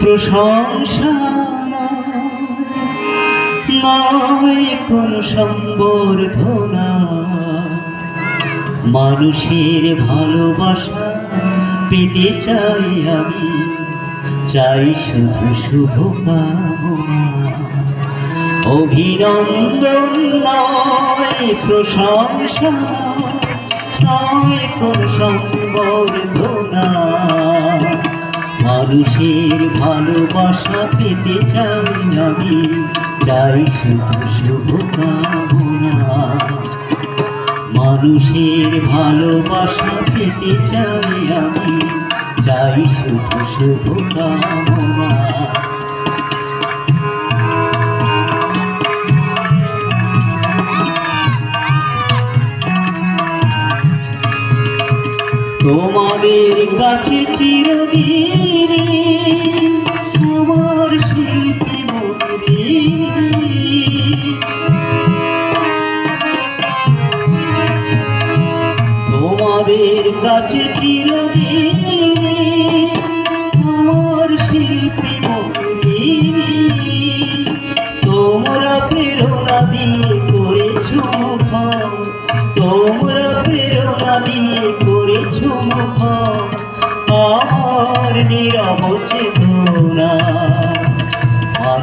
প্রশংসা নয় কোন সম্বর্ধনা মানুষের ভালোবাসা পেতে চাই আমি, চাই শুধু শুভ অভিনন্দন নয়, প্রশংসা নয় কোন সম্বর্ধনা মানুষের ভালোবাসা পেতে চাই আমি। চাই শুধু শুভ কামনা। মানুষের ভালোবাসা পেতে চাই আমি। চাই শুধু শুভ তোমাদের কাছে চিরদিন আমার শিল্পী তোমাদের কাছে চিরদিন আমার শিল্পী তোমরা প্রেরণা দিয়ে করেছ তোমরা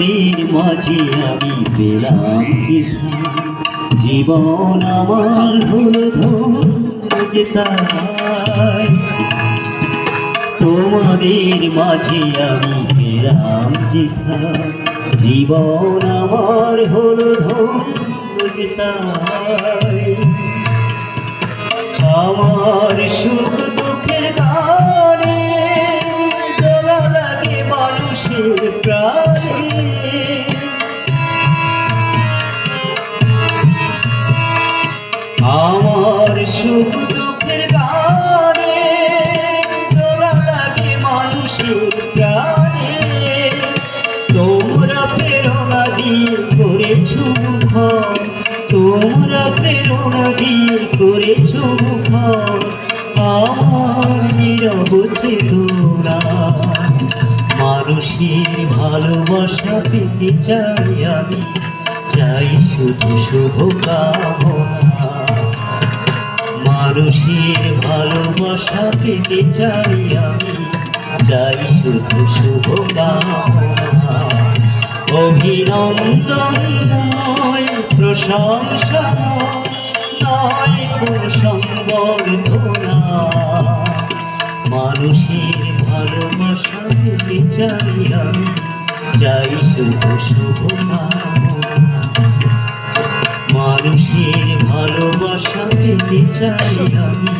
তোমাদের মাঝে আমি পেলাম। জীবন আমার হলো তোমাদের মাঝে আমি পেলাম জীবন আমার হলো ধন্য আমার তোমরা প্রেরণা দিয়ে করেছ তোমরা মানুষের ভালোবাসা পেতে চাই আমি। চাই শুধু শুভ কামনা মানুষের ভালোবাসা পেতে চাই আমি। চাই শুধু শুভ অভিনন্দন নয়, প্রশংসা নয় কোন সম্বর্ধনা মানুষের ভালোবাসা পেতে চাই আমি। শুধু শুভ মানুষের ভালোবাসা পেতে চাই আমি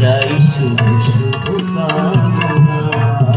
চাই শুধু শুভ কামনা